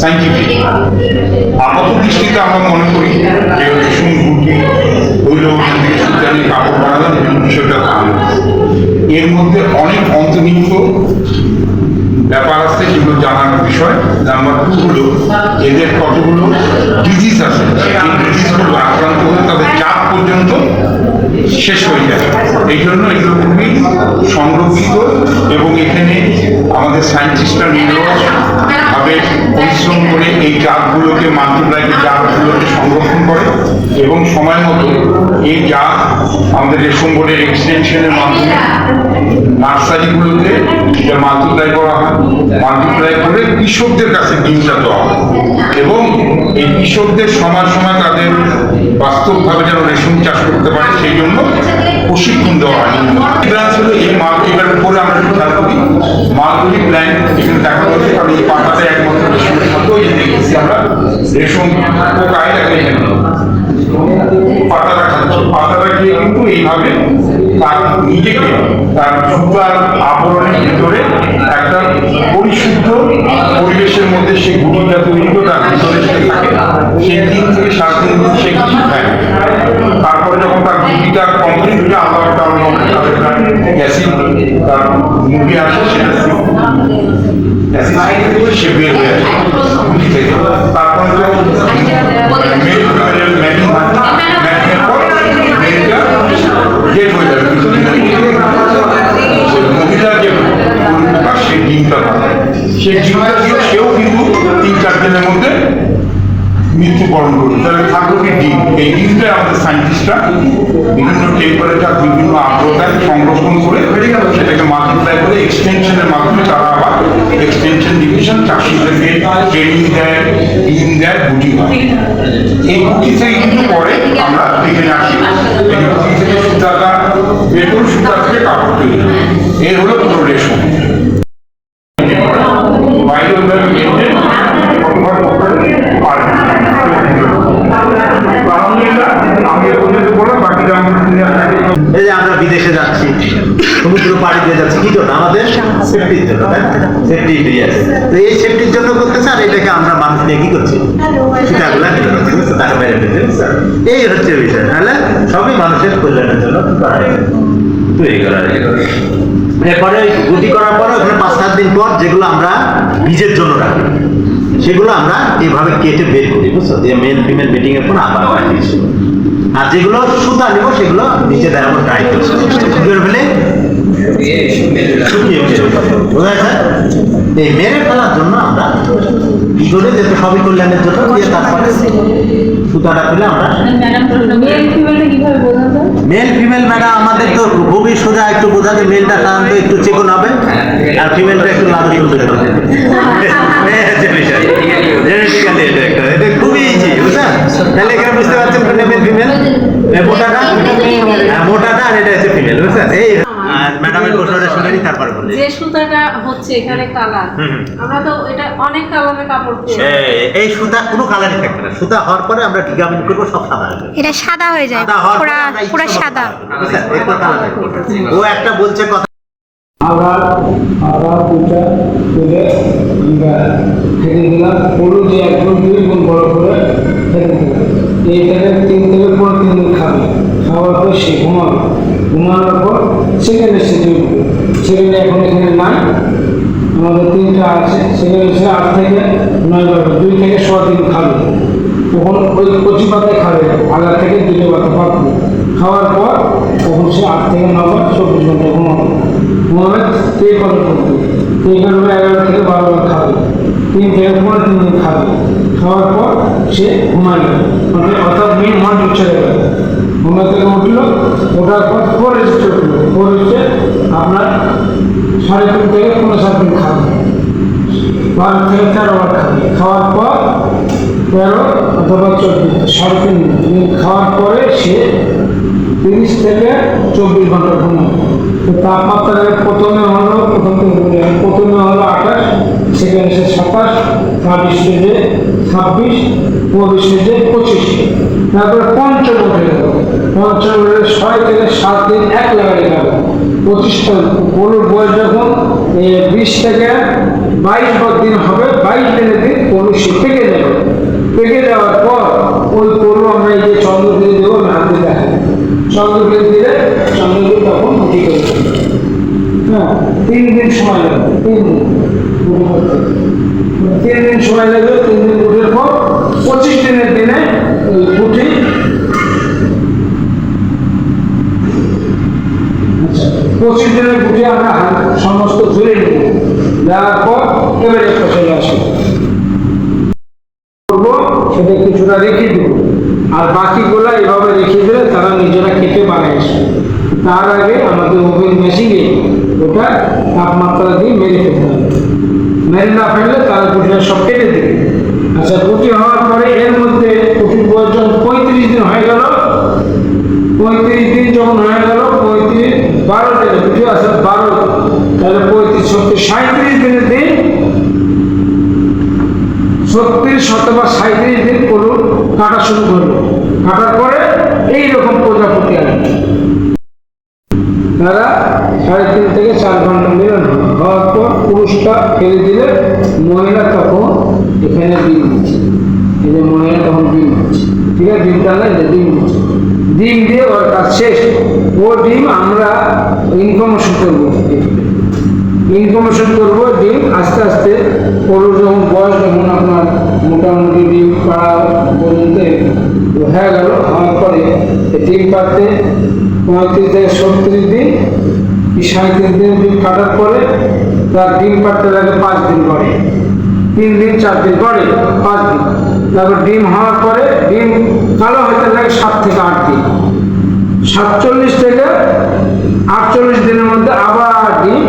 Scientific আপাত দৃষ্টিতে আমরা মনে করি যে রেশম গুটি হইল সুতানি কাপড় বানালাম এই বিষয়টা এর মধ্যে অনেক অন্তর্নিহিত ব্যাপার আছে যেগুলো জানার বিষয়। নাম্বার টু হলো এদের কতগুলো ডিজিজ আছে। এই ডিজিজগুলো আক্রান্ত হলে তাদের চাপ পর্যন্ত শেষ হয়ে যায়। এই জন্য এগুলো খুবই সংরক্ষিত এবং এখানে আমাদের সায়েন্টিস্টরা নিরলসভাবে পরিশ্রম করে এই জাতগুলোকে মাল্টিপ্লাই জাতগুলোকে সংরক্ষণ করে এবং সময় মতো এই জাত আমাদের রেশম বোর্ডের এক্সটেনশনের মাধ্যমে নার্সারিগুলোতে এটা মাল্টিপ্লাই করা হয় মাল্টিপ্লাই করে কৃষকদের কাছে ডিমটা দেওয়া হয়। এবং এই কৃষকদের সময় সময় তাদের বাস্তবভাবে যেন রেশম চাষ করতে পারে, সেই জন্য প্রশিক্ষণ দেওয়া হয়। এই মাল্টিপ্লার উপরে আমরা করি মালগুলি প্ল্যান্ট এখানে দেখা যাচ্ছে, কারণ এই পাতাটা একমাত্র রেশমের খাদ্য, এই দেখেছি আমরা, রেশম পোকায় দেখা এখানে পাতাটা খেয়ে কিন্তু এইভাবে তার নিজেকে, তার আবরণের ভিতরে একটা পরিশুদ্ধ পরিবেশের মধ্যে সে গুটিটা তৈরি করে তার ভিতরে সে থাকে। সেই তিন থেকে সাত দিন সে কিছু খায়। তারপরে যখন তার গুটিটা কমপ্লিট হয়ে আবার তার অ্যাসিড তার মুখে আসে সেটা অ্যাসিড থেকে মৃত্যুবরণ করবে। তাহলে থাকল কি ডিম? এই ডিমটা আমাদের সায়েন্টিস্টরা বিভিন্ন টেম্পারেচার বিভিন্ন আর্দ্রতায় সংরক্ষণ করে সেটাকে মাল্টিপ্লাই করে এক্সটেনশনের মাধ্যমে তারা আবার এক্সটেনশন ডিভিশন চাষিদেরকে ট্রেনিং দেয়, ডিম দেয়, গুটি হয়। এই গুটি থেকে কিন্তু পরে আমরা এখানে আসি। এই গুটি থেকে সুতাটা করে সুতা থেকে কাপড় তৈরি। এর হলো পুরো রেশম বিদেশে যাচ্ছি সমুদ্র পাড়ি দিয়ে যাচ্ছি কি জন্য? আমাদের সেফটির জন্য তাই সেফটি ইয়াস তো এই সেফটির জন্য করতেছে আর এটাকে আমরা মানুষ নিয়ে কি করছি? সুতাগুলা নিয়ে যাচ্ছি বুঝছ? টাকা মেরে ফেলছি, এই হচ্ছে বিষয়। তাহলে সবই মানুষের কল্যাণের জন্য করা তৈরি করা এরপরে গুটি করার পরে ওখানে পাঁচ সাত দিন পর যেগুলো আমরা বীজের জন্য রাখি সেগুলো আমরা এইভাবে কেটে বের করি বুঝছ? দিয়ে মেল ফিমেল মিটিং এর পর আবার আর যেগুলো সুতা নিব সেগুলো নিচে আমরা ট্রাই করছি। ফেলে বোঝা যায় এই মেরে ফেলার জন্য আমরা কি করে যেতে সবই কল্যাণের জন্য দিয়ে তারপরে সুতাটা ফেলে আমরা মেল ফিমেল ম্যাডাম আমাদের তো খুবই সোজা একটু বোঝা যায় মেলটা সাধারণত একটু চিকন হবে আর ফিমেলটা একটু সুন্দর হবে এই হচ্ছে বিষয় জেনেটিক্যালি এটা একটা এটা খুবই বুঝছেন? তাহলে এখানে বুঝতে পারছেন কোনটা মেল ফিমেল মোটাটা? হ্যাঁ, মোটাটা আর এটা হচ্ছে ফিমেল বুঝছেন? এই ম্যাডামের প্রশ্নটা শুনে নি বলি যে সুতাটা হচ্ছে এখানে কালার হুম, হুম। আমরা তো এটা অনেক কালারের কাপড় পেয়ে এই- এই সুতা কোনো কালারই থাকবে না। সুতা হওয়ার পরে আমরা ডিগামিন করব সব সাদা হবে এটা সাদা হয়ে যায় সাদা পরে পুরা। ও একটা বলছে কথা আবার আবার দুটা তুলে ফেলে দিলাম। হলুদ দিয়ে একদম দুই গুণ বড় করে এইটাকে তিন থেকে পর তিন দিন খাবে। পর উঠবে এখন এখানে নাই। আমাদের তিনটা আছে। আট থেকে নয় বার, দুই থেকে ছ দিন খাবে। তখন ওই থেকে পাতা খাওয়ার পর তখন সে আট থেকে চব্বিশ ঘণ্টা এগারো থেকে তিন থেকে পনেরো তিন দিন খাবে। খাওয়ার পর সে ঘুমাইল। অর্থাৎ মেন মাঠ চলে গেল। ঘুমা থেকে উঠল, ওঠার পর পরে উঠল। পরে উঠে আপনার সাড়ে তিন থেকে সাত দিন খাবে। বারো থেকে তেরো বার খাবে। খাওয়ার পর তেরো অথবা চব্বিশ সাড়ে তিন খাওয়ার পরে সে তিরিশ থেকে চব্বিশ ঘণ্টা ঘুমাবে। তাপমাত্রা প্রথমে হলো, প্রথম প্রথমে হলো আঠাশ, সেখানে সে সাতাশ, ছাব্বিশ স্টেজে ছাব্বিশ ফোর্থ স্টেজে পঁচিশ তারপরে পঞ্চম উঠে ছয় থেকে সাত দিন এক লাগাই গেল। পঁচিশ গরুর বয়স যখন বিশ থেকে বাইশ বার দিন হবে, বাইশ দিনের দিন গরু সে পেকে যাবে। পেকে যাওয়ার পর ওই গরু আমরা এই যে চন্দ্রপুরি দেবো না হাতে দেখা চন্দ্রপুরি সময় লাগবে, তিন দিন। গুটি করতে তিন দিন সময় লাগবে, তিন দিন গুটির পর পঁচিশ দিনের দিনে ওই আচ্ছা পঁচিশ দিনের গুটি আমরা সমস্ত ধরে নিব। দেওয়ার পর এবারে চলে করব, সেটা কিছুটা রেখে দেবো। আর বাকিগুলো এভাবে রেখে দিলে তারা নিজেরা কেটে বানায় আসবে তার আগে আমাদের ওভেন মেশিনে ওটা তাপমাত্রা দিয়ে মেরে ফেলতে হবে। মেরে না ফেললে তারা কুটিটা সব কেটে দেবে। আচ্ছা কুটি হওয়ার পরে এর মধ্যে কুটির বয়স পঁয়ত্রিশ দিন হয়ে গেল। পঁয়ত্রিশ দিন যখন হয়ে গেল, পঁয়ত্রিশ, বারো দিনে কুটি আছে, বারো তাহলে পঁয়ত্রিশ সত্যি সাঁত্রিশ দিনের দিন, ছত্রিশ শতবা সাঁত্রিশ দিন করুন, কাটা শুরু করল কাটার পরে এইরকম প্রজাপতি আসবে তারা সাড়ে তিন থেকে চার ঘণ্টা মিলন হবে। হওয়ার পর পুরুষটা ফেলে দিলে মহিলা তখন এখানে ডিম দিচ্ছে। এই যে মহিলা তখন ডিম ঠিক আছে? ডিমটা না যে ডিম দিচ্ছে। ডিম দিয়ে ওর কাজ শেষ। ও ডিম আমরা ইনফরমেশন করব। ইনফরমেশন করব, ডিম আস্তে আস্তে ওর যখন বয়স যখন আপনার মোটামুটি ডিম পাড়া পর্যন্ত হয়ে গেল। হওয়ার পরে ডিম পাড়তে পঁয়ত্রিশ থেকে ছত্রিশ দিন সাঁত্রিশ দিন দিন কাটার পরে তার ডিম কাটতে লাগে পাঁচ দিন পরে। তিন দিন, চার দিন পরে পাঁচ দিন। তারপর ডিম হওয়ার পরে ডিম কালো হতে লাগে সাত থেকে আট দিন। সাতচল্লিশ থেকে আটচল্লিশ দিনের মধ্যে আবার ডিম